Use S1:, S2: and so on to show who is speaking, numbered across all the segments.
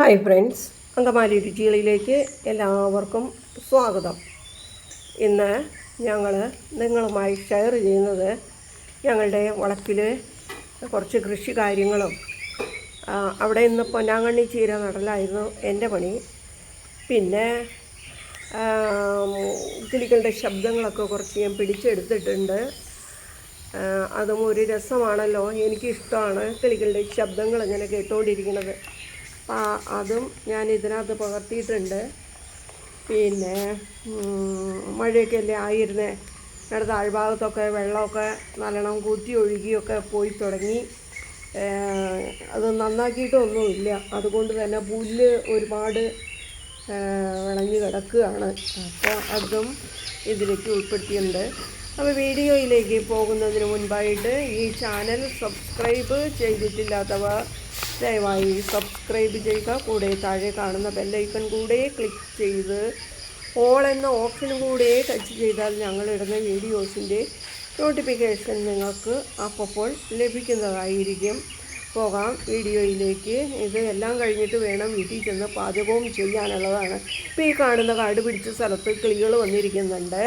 S1: Hi friends Angamaly രുചികളിലേക്ക് എല്ലാവർക്കും സ്വാഗതം. ഇന്ന് ഞങ്ങൾ നിങ്ങളുമായി ഷെയർ ചെയ്യുന്നത് ഞങ്ങളുടെ വളപ്പിൽ കുറച്ച് കൃഷി കാര്യങ്ങളും. അവിടെ ഇന്ന് പൊന്നാങ്കണ്ണി ചീര നടലായിരുന്നു എന്റെ പണി. പിന്നെ കിളികളുടെ ശബ്ദങ്ങളൊക്കെ കുറച്ച് ഞാൻ പിടിച്ചെടുത്തിട്ടുണ്ട്. അതും ഒരു രസമാണല്ലോ. എനിക്കിഷ്ടമാണ് കിളികളുടെ ശബ്ദങ്ങൾ ഇങ്ങനെ കേട്ടുകൊണ്ടിരിക്കുന്നത് ആ- അതും ഞാൻ ഇതിനകത്ത് പകർത്തിയിട്ടുണ്ട്. പിന്നെ മഴയൊക്കെ അല്ലേ ആയിരുന്നേ? ഞങ്ങളുടെ താഴ്ഭാഗത്തൊക്കെ വെള്ളമൊക്കെ നല്ലോണം കൂറ്റി ഒഴുകിയൊക്കെ പോയി തുടങ്ങി. അത് നന്നാക്കിയിട്ടൊന്നുമില്ല അതുകൊണ്ട് തന്നെ പുല്ല് ഒരുപാട് വിളഞ്ഞു കിടക്കുകയാണ്. അപ്പോൾ അതും ഇതിലേക്ക് ഉൾപ്പെടുത്തിയിട്ടുണ്ട്. അപ്പോൾ വീഡിയോയിലേക്ക് പോകുന്നതിന് മുൻപായിട്ട് ഈ ചാനൽ സബ്സ്ക്രൈബ് ചെയ്തിട്ടില്ലാത്തവർ ദയവായി സബ്സ്ക്രൈബ് ചെയ്യുക. കൂടെ താഴെ കാണുന്ന ബെല്ലൈക്കൺ കൂടെ ക്ലിക്ക് ചെയ്ത് ഓൾ എന്ന ഓപ്ഷനും കൂടെ ടച്ച് ചെയ്താൽ ഞങ്ങളിടുന്ന വീഡിയോസിന്റെ നോട്ടിഫിക്കേഷൻ നിങ്ങൾക്ക് അപ്പോൾ ലഭിക്കുന്നതായിരിക്കും. പോകാം. വീഡിയോയിലേക്ക്. ഇത് എല്ലാം കഴിഞ്ഞിട്ട് വേണം വീട്ടിൽ ചെന്ന് പാചകവും ചെയ്യാനുള്ളതാണ്. ഇപ്പോൾ ഈ കാണുന്ന കാട് പിടിച്ച സ്ഥലത്ത് കിളികൾ വന്നിരിക്കുന്നുണ്ട്.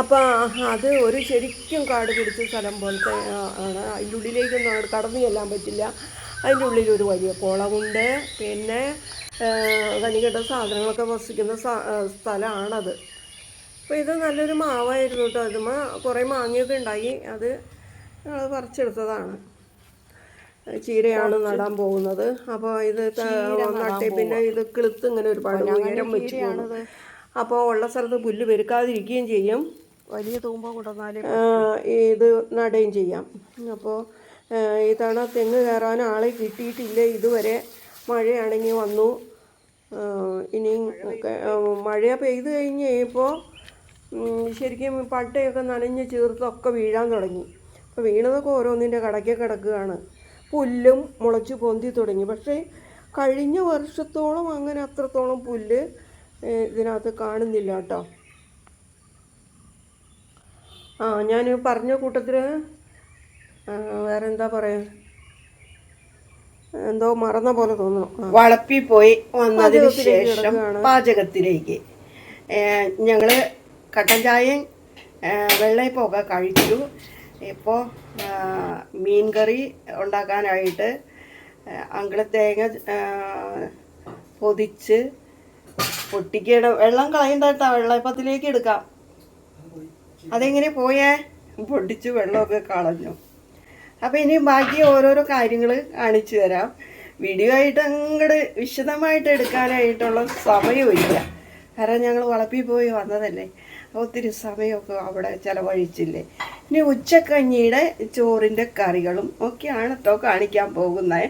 S1: അപ്പോൾ അത് ഒരു ശരിക്കും കാട് പിടിച്ച സ്ഥലം പോലത്തെ ആണ്. അതിന്റെ ഉള്ളിലേക്കൊന്നും കടന്നു ചെല്ലാൻ പറ്റില്ല. അതിന്റെ ഉള്ളിൽ ഒരു വലിയ കുളമുണ്ട്. പിന്നെ കനികെട്ട സാധനങ്ങളൊക്കെ വസിക്കുന്ന സ്ഥലമാണത്. അപ്പോൾ ഇത് നല്ലൊരു മാവായിരുന്നു കേട്ടോ അതുമ്മ കുറേ മാങ്ങയൊക്കെ ഉണ്ടായി. അത് ഞങ്ങൾ പറിച്ചെടുത്തതാണ്. ചീരയാണ് നടാൻ പോകുന്നത്. അപ്പോൾ ഇത് നട്ടി പിന്നെ ഇത് കിളുത്ത് ഇങ്ങനെ ഒരുപാട് ഉയരം വെച്ച് അപ്പോൾ ഉള്ള സ്ഥലത്ത് പുല്ല് പെരുക്കാതിരിക്കുകയും ചെയ്യും.
S2: വലിയ തൂമ്പ
S1: കൊണ്ടുവന്നാൽ ഇത് നടുകയും ചെയ്യാം. അപ്പോൾ ഈ തണ തെങ്ങ് കയറാൻ ആളെ കിട്ടിയിട്ടില്ല. ഇതുവരെ മഴയാണെങ്കിൽ വന്നു. ഇനി മഴ പെയ്ത് കഴിഞ്ഞ് കഴിയുമ്പോൾ ശരിക്കും പട്ടയൊക്കെ നനഞ്ഞ് ചീർത്തൊക്കെ വീഴാൻ തുടങ്ങി. അപ്പോൾ വീണതൊക്കെ ഓരോന്നിന്റെ കടയ്ക്ക് കിടക്കുകയാണ്. പുല്ലും മുളച്ച് പൊന്തി തുടങ്ങി. പക്ഷേ കഴിഞ്ഞ വർഷത്തോളം അങ്ങനെ അത്രത്തോളം പുല്ല് ഇതിനകത്ത് കാണുന്നില്ല കേട്ടോ. ആ ഞാൻ പറഞ്ഞ കൂട്ടത്തിൽ വേറെ എന്താ പറയുക എന്തോ മറന്ന പോലെ തോന്നുന്നു.
S2: വളപ്പി പോയി വന്നതിന് ശേഷം പാചകത്തിലേക്ക്. ഞങ്ങൾ കട്ടൻ ചായയും വെള്ളയപ്പമൊക്കെ കഴിച്ചു. ഇപ്പോൾ മീൻ കറി ഉണ്ടാക്കാനായിട്ട് അങ്കള തേങ്ങ പൊതിച്ച് പൊട്ടിക്കണം വെള്ളം കളയണ്ട കേട്ടോ വെള്ളയപ്പത്തിലേക്ക് എടുക്കാം. അതെങ്ങനെ പോയേ? പൊട്ടിച്ച് വെള്ളമൊക്കെ കളഞ്ഞു. അപ്പം ഇനി ബാക്കി ഓരോരോ കാര്യങ്ങൾ കാണിച്ചു തരാം. വീഡിയോ ആയിട്ട് അങ്ങോട്ട് വിശദമായിട്ട് എടുക്കാനായിട്ടുള്ള സമയമില്ല. കാരണം ഞങ്ങൾ വളപ്പിൽ പോയി വന്നതല്ലേ. ഒത്തിരി സമയമൊക്കെ അവിടെ ചിലവഴിച്ചില്ലേ. ഇനി ഉച്ചക്കഞ്ഞിയുടെ ചോറിന്റെ കറികളും ഒക്കെയാണ് കേട്ടോ കാണിക്കാൻ പോകുന്നത്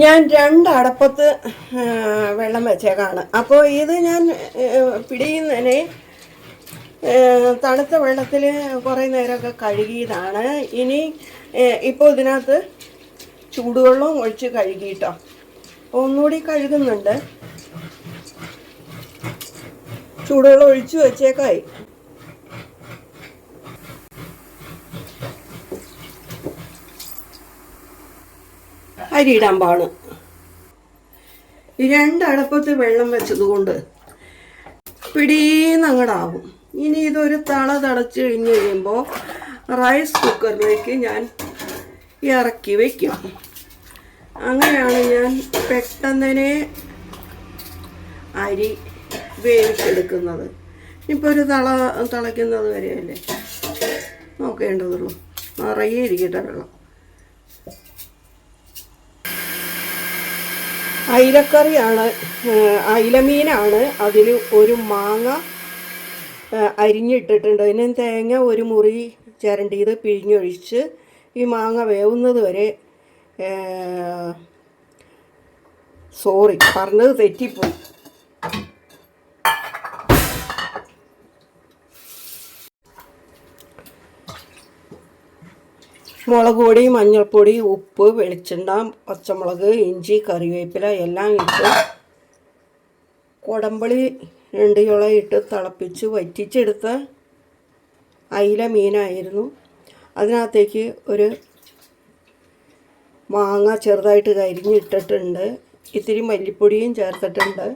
S1: ഞാൻ രണ്ട് അടപ്പത്ത് വെള്ളം വെച്ചേക്കാണ്. അപ്പോൾ ഇത് ഞാൻ പിടിയുന്നതിനെ തണുത്ത വെള്ളത്തിൽ കുറേ നേരമൊക്കെ കഴുകിയതാണ്. ഇനി ഇപ്പോൾ ഇതിനകത്ത് ചൂടുവെള്ളവും ഒഴിച്ച് കഴുകിയിട്ടോ. ഒന്നുകൂടി കഴുകുന്നുണ്ട്. ചൂടുവെള്ളം ഒഴിച്ച് വെച്ചേക്കായി. അരിയിടാൻ പാണ്. രണ്ടടപ്പത്ത് വെള്ളം വെച്ചതുകൊണ്ട് പിടീന്ന് അങ്ങടാവും. ഇനി ഇതൊരു തള തടച്ച് കഴിഞ്ഞ് കഴിയുമ്പോൾ റൈസ് കുക്കറിലേക്ക് ഞാൻ ഇറക്കി വയ്ക്കും അങ്ങനെയാണ് ഞാൻ പെട്ടെന്നനെ അരി വേവിച്ചെടുക്കുന്നത്. ഇപ്പോൾ ഒരു തള തിളയ്ക്കുന്നത് വരെയല്ലേ? നോക്കേണ്ടതുള്ളൂ. നിറയെ ഇരിക്കട്ടെ വെള്ളം. അയിലക്കറിയാണ് അയിലമീനാണ്. അതിൽ ഒരു മാങ്ങ അരിഞ്ഞിട്ടിട്ടുണ്ട്. അതിന് തേങ്ങ ഒരു മുറി ചിരണ്ടിയത് പിഴിഞ്ഞൊഴിച്ച് ഈ മാങ്ങ വേവുന്നത് വരെ സോറി പറഞ്ഞത് തെറ്റിപ്പോയി. മുളക് പൊടി മഞ്ഞൾപ്പൊടി ഉപ്പ് വെളിച്ചെണ്ണ പച്ചമുളക് ഇഞ്ചി കറിവേപ്പില എല്ലാം ഇട്ട് കുടമ്പളി രണ്ട് ചുള ഇട്ട് തിളപ്പിച്ച് വറ്റിച്ചെടുത്ത അയില മീനായിരുന്നു. അതിനകത്തേക്ക് ഒരു മാങ്ങ ചെറുതായിട്ട് കരിഞ്ഞിട്ടിട്ടുണ്ട്. ഇത്തിരി മല്ലിപ്പൊടിയും ചേർത്തിട്ടുണ്ട്.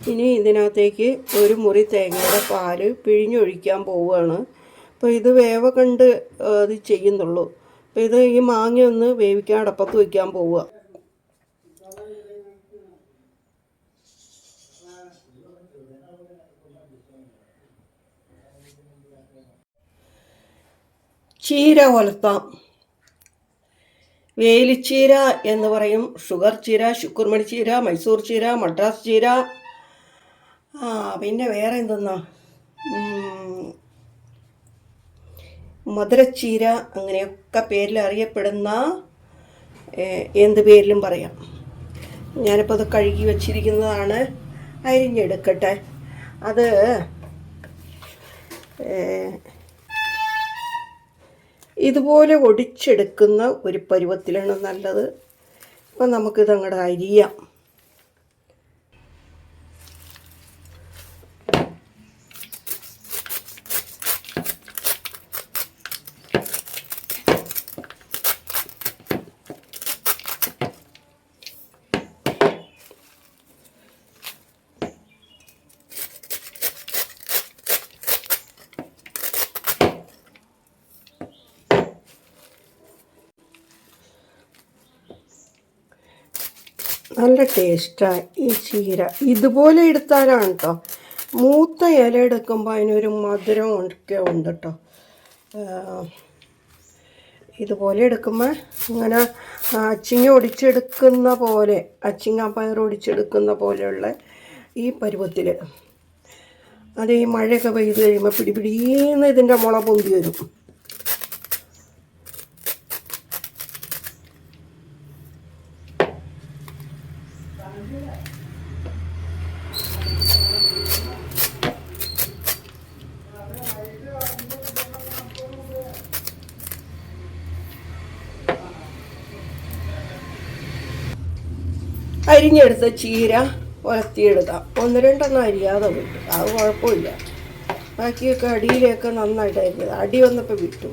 S1: ഇനി ഇതിനകത്തേക്ക് ഒരു മുറി തേങ്ങയുടെ പാൽ പിഴിഞ്ഞൊഴിക്കാൻ പോവുകയാണ്. അപ്പോൾ ഇത് വേവ കണ്ട് അത് ചെയ്യുന്നുള്ളൂ. അപ്പോൾ ഇത് ഈ മാങ്ങ ഒന്ന് വേവിക്കാൻ അടപ്പത്ത് വയ്ക്കാൻ പോവുക. ചീര കൊലത്താം വേലിച്ചീര എന്ന് പറയും. ഷുഗർ ചീര ശുക്കുർമണി ചീര മൈസൂർ ചീര മദ്രാസ് ചീര. പിന്നെ വേറെ എന്തെന്നാ? മധുരച്ചീര അങ്ങനെയൊക്കെ പേരിൽ അറിയപ്പെടുന്ന എന്ത് പേരിലും പറയാം. ഞാനിപ്പോൾ അത് കഴുകി വച്ചിരിക്കുന്നതാണ്. അരിഞ്ഞെടുക്കട്ടെ. അത് ഇതുപോലെ ഒടിച്ചെടുക്കുന്ന ഒരു പരുവത്തിലാണ് നല്ലത്. അപ്പം നമുക്കിത് അങ്ങോട്ട് അരിയാം. നല്ല ടേസ്റ്റാണ് ഈ ചീര. ഇതുപോലെ എടുത്താലാണ് കേട്ടോ മൂത്ത ഇല എടുക്കുമ്പോൾ അതിനൊരു മധുരം ഒക്കെ ഉണ്ട് കേട്ടോ ഇതുപോലെ എടുക്കുമ്പോൾ ഇങ്ങനെ അച്ചിങ്ങ ഒടിച്ചെടുക്കുന്ന പോലെ അച്ചിങ്ങ പയർ ഒടിച്ചെടുക്കുന്ന പോലെയുള്ള ഈ പരുവത്തിൽ അത് ഈ മഴയൊക്കെ പെയ്ത് കഴിയുമ്പോൾ പിടിപിടീന്ന് ഇതിന്റെ മുള പൊന്തി വരും. അരിഞ്ഞെടുത്ത ചീര ഉലത്തിയെടുക്കാം ഒന്ന് രണ്ടെണ്ണം അരിയാതെ വിട്ടു. അത് കുഴപ്പമില്ല. ബാക്കിയൊക്കെ അടിയിലൊക്കെ നന്നായിട്ട് അരിഞ്ഞത് അടി വന്നപ്പോൾ വിട്ടു.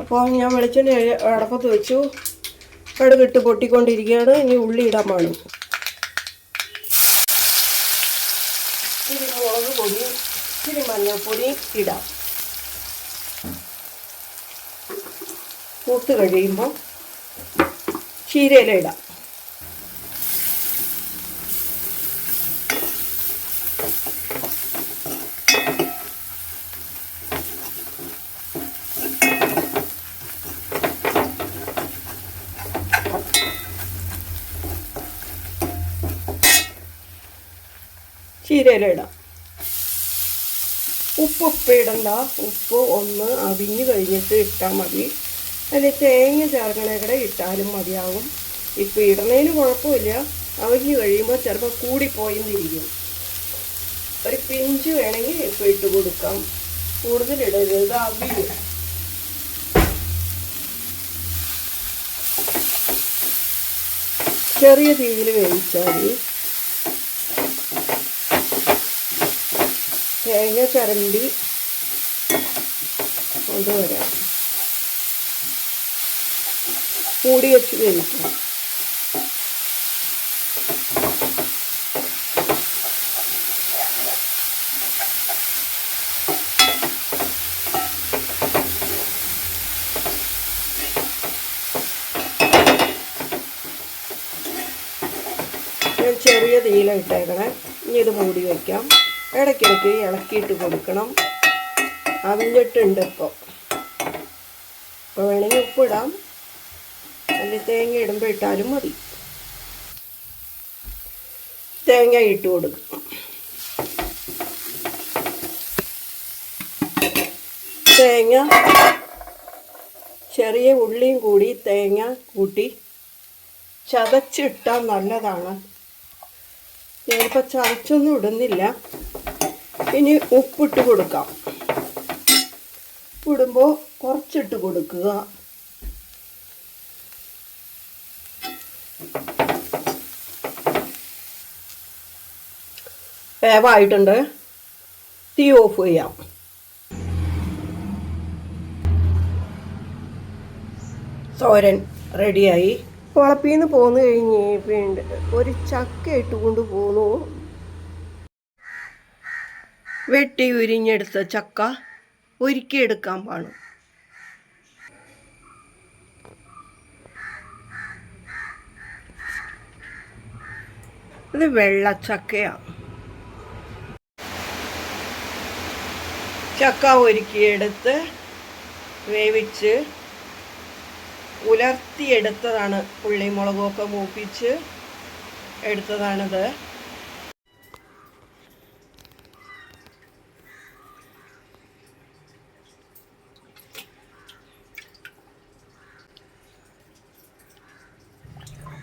S1: അപ്പോൾ ഞാൻ വെളിച്ചെണ്ണ അടപ്പത്ത് വെച്ചു. കടുകിട്ട് പൊട്ടിക്കൊണ്ടിരിക്കുകയാണ്. ഇനി ഉള്ളി ഇടാൻ ഇച്ചിരി മുളക് പൊടി ഇച്ചിരി മഞ്ഞൾപ്പൊടി ഇടാം. മൂത്ത് കഴിയുമ്പോൾ ചീരയില ഇടാം ചീരയില ഉപ്പ് ഉപ്പ് ഇടണ്ട ഉപ്പ് ഒന്ന് അവിഞ്ഞ് കഴിഞ്ഞിട്ട് ഇട്ടാൽ മതി. അതിൽ തേങ്ങ ചേർക്കണേക്കടെ ഇട്ടാലും മതിയാവും. ഇപ്പം ഇടണേന് കുഴപ്പമില്ല. അവിഞ്ഞ് കഴിയുമ്പോൾ ചിലപ്പോൾ കൂടിപ്പോയെന്നിരിക്കും. ഒരു പിഞ്ച് വേണമെങ്കിൽ ഇപ്പം ഇട്ട് കൊടുക്കാം. കൂടുതൽ ഇടരുത്. അവിഞ്ഞ്. ചെറിയ തീയിൽ വേവിച്ചാൽ തേങ്ങ ചരണ്ടി കൊണ്ടുവരാം മൂടി വെച്ച് വേവിക്കാം. ചെറിയ ചെറിയ തീയിലിട്ടേക്കണേ ഇനി ഇത് മൂടി വയ്ക്കാം ഇടയ്ക്കിടയ്ക്ക് ഇളക്കിയിട്ട് കൊടുക്കണം. അവിഞ്ഞിട്ടുണ്ട് ഇപ്പോൾ ഇപ്പോൾ വേണമെങ്കിൽ ഉപ്പിടാം. അതിൽ തേങ്ങ ഇടുമ്പോൾ ഇട്ടാലും മതി. തേങ്ങ ഇട്ട് കൊടുക്കും. തേങ്ങ ചെറിയ ഉള്ളിയും കൂടി തേങ്ങ കൂട്ടി ചതച്ചിട്ടാൽ നല്ലതാണ്. ഞാനിപ്പോൾ ചതച്ചൊന്നും ഇടുന്നില്ല. ഇനി ഉപ്പിട്ട് കൊടുക്കാം. ഉപ്പിടുമ്പോൾ കുറച്ചിട്ട് കൊടുക്കുക. വേവായിട്ടുണ്ട്. തീ ഓഫ് ചെയ്യാം.
S2: തോരൻ റെഡിയായി.
S1: വളപ്പിൽ നിന്ന് പോന്നു കഴിഞ്ഞ് ഒരു ചക്ക ഇട്ടുകൊണ്ട് പോന്നു.
S2: വെട്ടി ഉരിഞ്ഞെടുത്ത ചക്ക ഒരുക്കിയെടുക്കാൻ പാടും. ഇത് വെള്ളച്ചക്കയാണ് ചക്ക ഒരുക്കിയെടുത്ത് വേവിച്ച് ഉലർത്തിയെടുത്തതാണ് ഉള്ളി മുളകൊക്കെ മൂപ്പിച്ച് എടുത്തതാണിത്.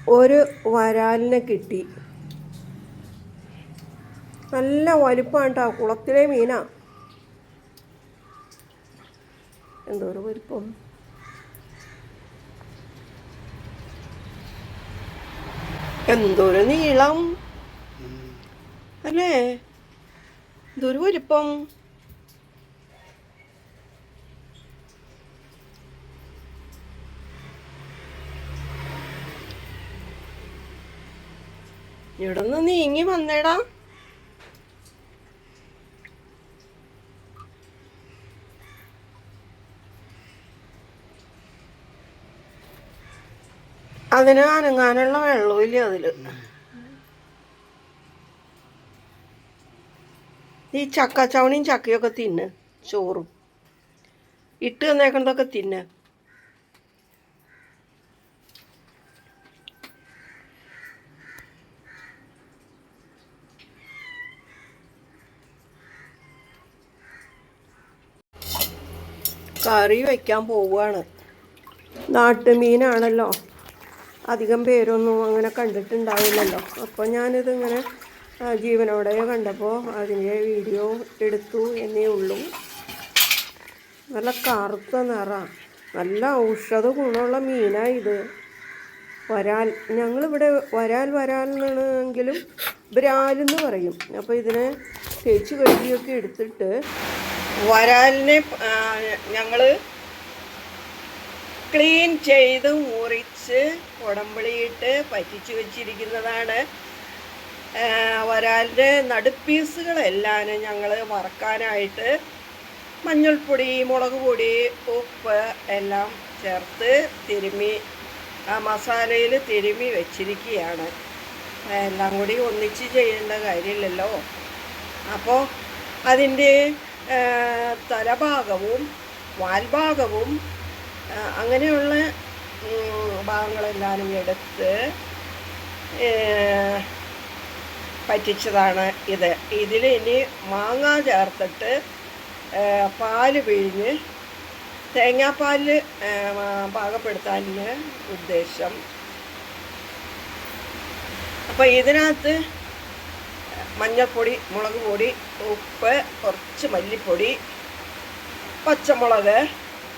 S1: ഒരു വരാലിനെ കിട്ടി. നല്ല വലിപ്പമാണ് കേട്ടോ കുളത്തിലെ മീനാ. എന്തോരം വലിപ്പം.
S2: എന്തൊരു നീളം. അല്ലേ? എന്തൊരു വലിപ്പം. ഇവിടുന്ന് നീങ്ങി വന്നേടാ. അതിന് അനങ്ങാനുള്ള വെള്ളമില്ല അതിൽ. ഈ ചക്ക ചവണിയും ചക്കയൊക്കെ തിന്ന് ചോറും. ഇട്ട് തന്നേക്കുന്നതൊക്കെ തിന്ന്. കറി വയ്ക്കാൻ പോവുകയാണ്.
S1: നാട്ടുമീനാണല്ലോ. അധികം പേരൊന്നും അങ്ങനെ കണ്ടിട്ടുണ്ടാവില്ലല്ലോ. അപ്പോൾ ഞാനിതിങ്ങനെ ജീവനോടെ കണ്ടപ്പോൾ അതിന്റെ വീഡിയോ എടുത്തു എന്നേ ഉള്ളൂ. നല്ല കറുത്ത നിറ. നല്ല ഔഷധ ഗുണമുള്ള മീനാണ് ഇത്. വരാൽ. ഞങ്ങളിവിടെ വരാൽ വരാൽ എന്നാണെങ്കിലും ബ്രാലെന്ന് പറയും. അപ്പോൾ ഇതിനെ തേച്ച് കഴുകിയൊക്കെ എടുത്തിട്ട്
S2: വരാലിനെ ഞങ്ങൾ ക്ലീൻ ചെയ്ത് മുറിച്ച് കുടമ്പളിയിട്ട് പറ്റിച്ച് വെച്ചിരിക്കുന്നതാണ്. വരാലിന്റെ നടുപ്പീസുകളെല്ലാം ഞങ്ങൾ വറക്കാനായിട്ട് മഞ്ഞൾപ്പൊടി മുളക് പൊടി ഉപ്പ് എല്ലാം ചേർത്ത് തിരുമി ആ മസാലയിൽ തിരുമ്മി വെച്ചിരിക്കുകയാണ്. എല്ലാം കൂടി ഒന്നിച്ച് ചെയ്യേണ്ട കാര്യമില്ലല്ലോ. അപ്പോൾ അതിന്റെ തലഭാഗവും വാൽഭാഗവും അങ്ങനെയുള്ള ഭാഗങ്ങളെല്ലാം എടുത്ത് പറ്റിച്ചതാണ് ഇത്. ഇതിൽ ഇനി മാങ്ങ ചേർത്തിട്ട് പാൽ പിഴിഞ്ഞ് തേങ്ങാപ്പാലിൽ പാകപ്പെടുത്താൻ ഉദ്ദേശം. അപ്പോൾ ഇതിനകത്ത് മഞ്ഞൾപ്പൊടി മുളക് പൊടി ഉപ്പ് കുറച്ച് മല്ലിപ്പൊടി പച്ചമുളക്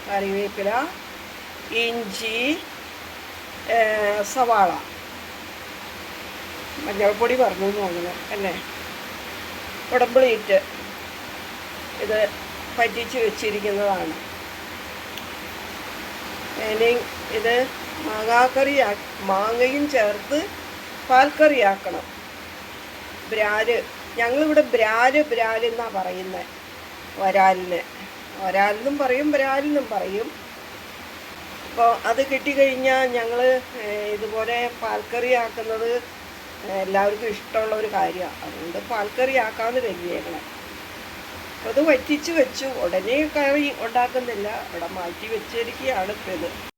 S2: കറിവേപ്പില ഇഞ്ചി സവാള. മഞ്ഞൾപ്പൊടി പറഞ്ഞു തോന്നുന്നു അല്ലേ? ഉടമ്പിളിയിട്ട് ഇത് പറ്റിച്ച് വെച്ചിരിക്കുന്നതാണ്. ഇനി ഇത് മാങ്ങാക്കറി മാങ്ങയും ചേർത്ത് പാൽക്കറിയാക്കണം. ബ്രാൽ ഞങ്ങളിവിടെ ബ്രാര് ബ്രാരെന്നാണ് പറയുന്നത് വരാലിന്. വരാലെന്നും പറയും ബ്രാലെന്നും പറയും. അപ്പോൾ അത് കിട്ടിക്കഴിഞ്ഞാൽ ഞങ്ങൾ ഇതുപോലെ പാൽക്കറി ആക്കുന്നത് എല്ലാവർക്കും ഇഷ്ടമുള്ള ഒരു കാര്യമാണ് അതുകൊണ്ട് പാൽക്കറി ആക്കാമെന്ന് കരുതിയേക്കണം. അപ്പോൾ അത് വറ്റിച്ച് വെച്ചു. ഉടനെ കറി ഉണ്ടാക്കുന്നില്ല. അവിടെ മാറ്റി വെച്ചിരിക്കുകയാണ് ഇപ്പം